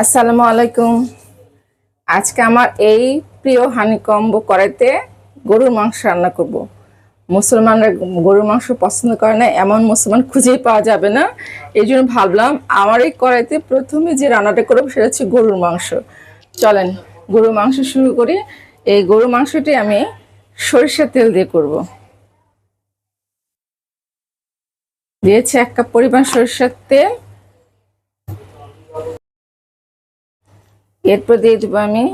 আসসালামু আলাইকুম। আজকে আমার এই প্রিয় হানিকম্ব কড়াইতে গরুর মাংস রান্না করব। মুসলমানরা গরুর মাংস পছন্দ করে না, এমন মুসলমান খুঁজেই পাওয়া যাবে না। এই জন্য ভাবলাম আমার এই কড়াইতে প্রথমে যে রান্নাটা করব সেটা হচ্ছে গরুর মাংস। চলেন, গরুর মাংস শুরু করি। এই গরুর মাংসটি আমি সরিষার তেল দিয়ে করব। দিয়েছি এক কাপ পরিমাণ সরিষার তেল। এরপর দিয়ে দেবো আমি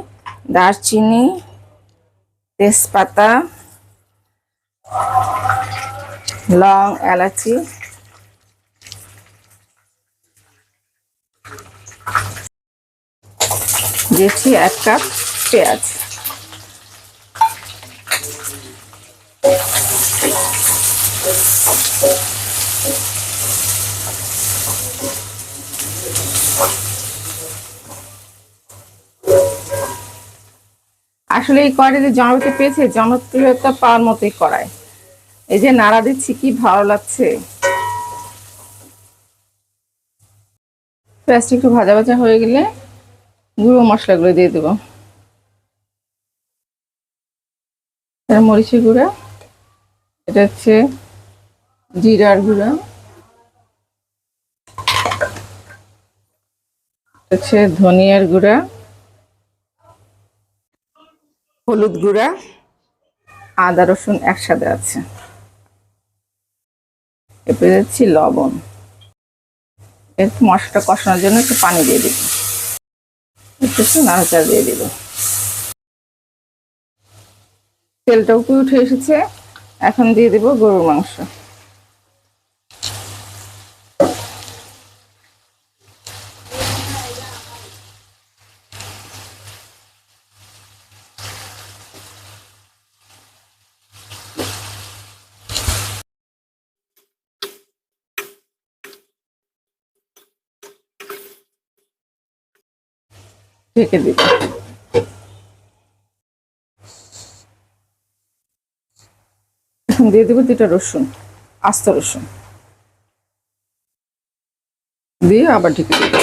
দারচিনি তেজপাতা লং এলাচি। দিয়েছি এক কাপ পেঁয়াজ। আসলে এই কড়াইতে জনপ্রিয়তা পেয়েছে, জনপ্রিয়তা পাওয়ার মতোই কড়াই এই যে নাড়া দিচ্ছি, কি ভালো লাগছে। পেঁয়াজটা একটু ভাজা ভাজা হয়ে গেলে গুঁড়ো মশলাগুলো দিয়ে দেবো। মরিচের গুঁড়া, এটা হচ্ছে জিরার গুঁড়া। হচ্ছে ধনিয়ার গুঁড়া। হলুদ গুঁড়া, আদা রসুন একসাথে আছে। এরপরে দিচ্ছি লবণ। একটু মশলাটা কষানোর জন্য একটু পানি দিয়ে দিব। একটু নাড়াচাড়া দিয়ে দিব। তেলটাও উপরে উঠে এসেছে। এখন দিয়ে দিব গরুর মাংস। ঢেকে দিব দিয়ে দেবো দুটা রসুন, আস্ত রসুন। দিয়ে আবার ঢেকে দিব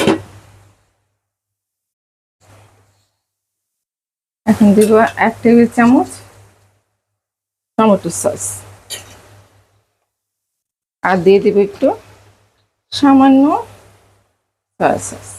এখন দিব এক টেবিল চামচ টমেটো সস। আর দিয়ে দিব একটু সামান্য সয়া সস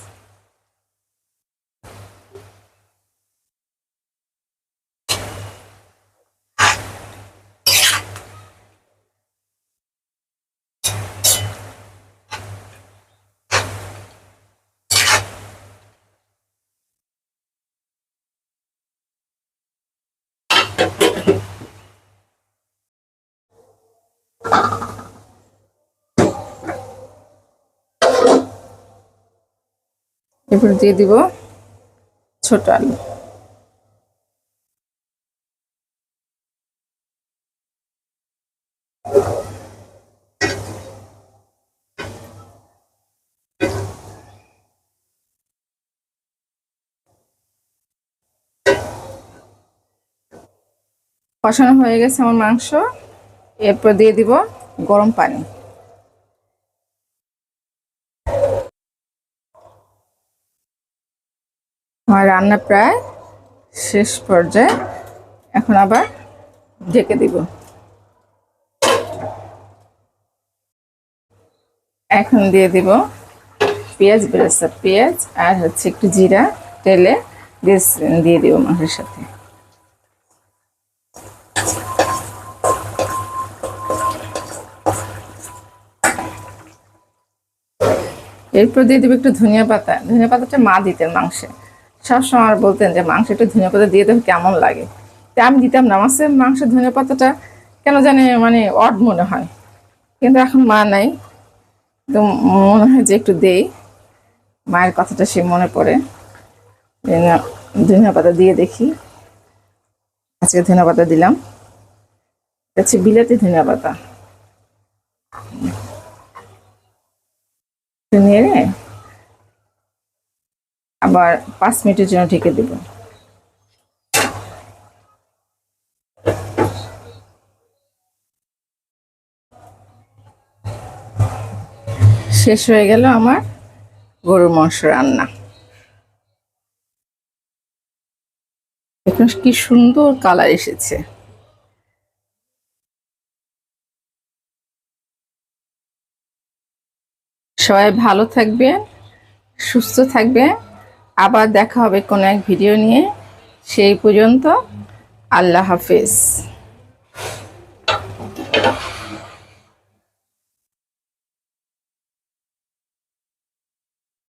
এরপর দিয়ে দিব ছোট আলু। কষানো হয়ে গেছে আমার মাংস। এরপর দিয়ে দিব গরম পানি। আমার রান্না প্রায় শেষ পর্যায়ে। এখন আবার ঢেকে দিব। এখন দিয়ে দিব পেঁয়াজ বেরেস্তা। পেঁয়াজ আর হচ্ছে একটু জিরা, তেলে দিয়ে দিয়ে দিব মাংসের সাথে। এরপর দিয়ে দেবো একটু ধনিয়া পাতা। ধনিয়া পাতাটা মা দিতেন মাংসে। সবসময় আর বলতেন যে, মাংস একটু ধনিয়া পাতা দিয়ে দেবো কেমন লাগে। তা আমি দিতাম না। আমার মাংসের ধনিয়া পাতাটা কেন জানি মানে অড মনে হয়। কিন্তু এখন মা নাই। তো মনে হয় যে একটু দেই। মায়ের কথাটা সে মনে পড়ে। ধনিয়া পাতা দিয়ে দেখি। আজকে ধনিয়া পাতা দিলাম। হচ্ছে বিলাতি ধনিয়া পাতা। নেড়ে আবার পাঁচ মিনিটের জন্য ঢেকে দেব। শেষ হয়ে গেল আমার গরুর মাংস রান্না। এখন কি সুন্দর কালার এসেছে। সবাই ভালো থাকবেন, সুস্থ থাকবে আবার দেখা হবে কোনো এক ভিডিও নিয়ে। সেই পর্যন্ত আল্লাহ হাফেজ।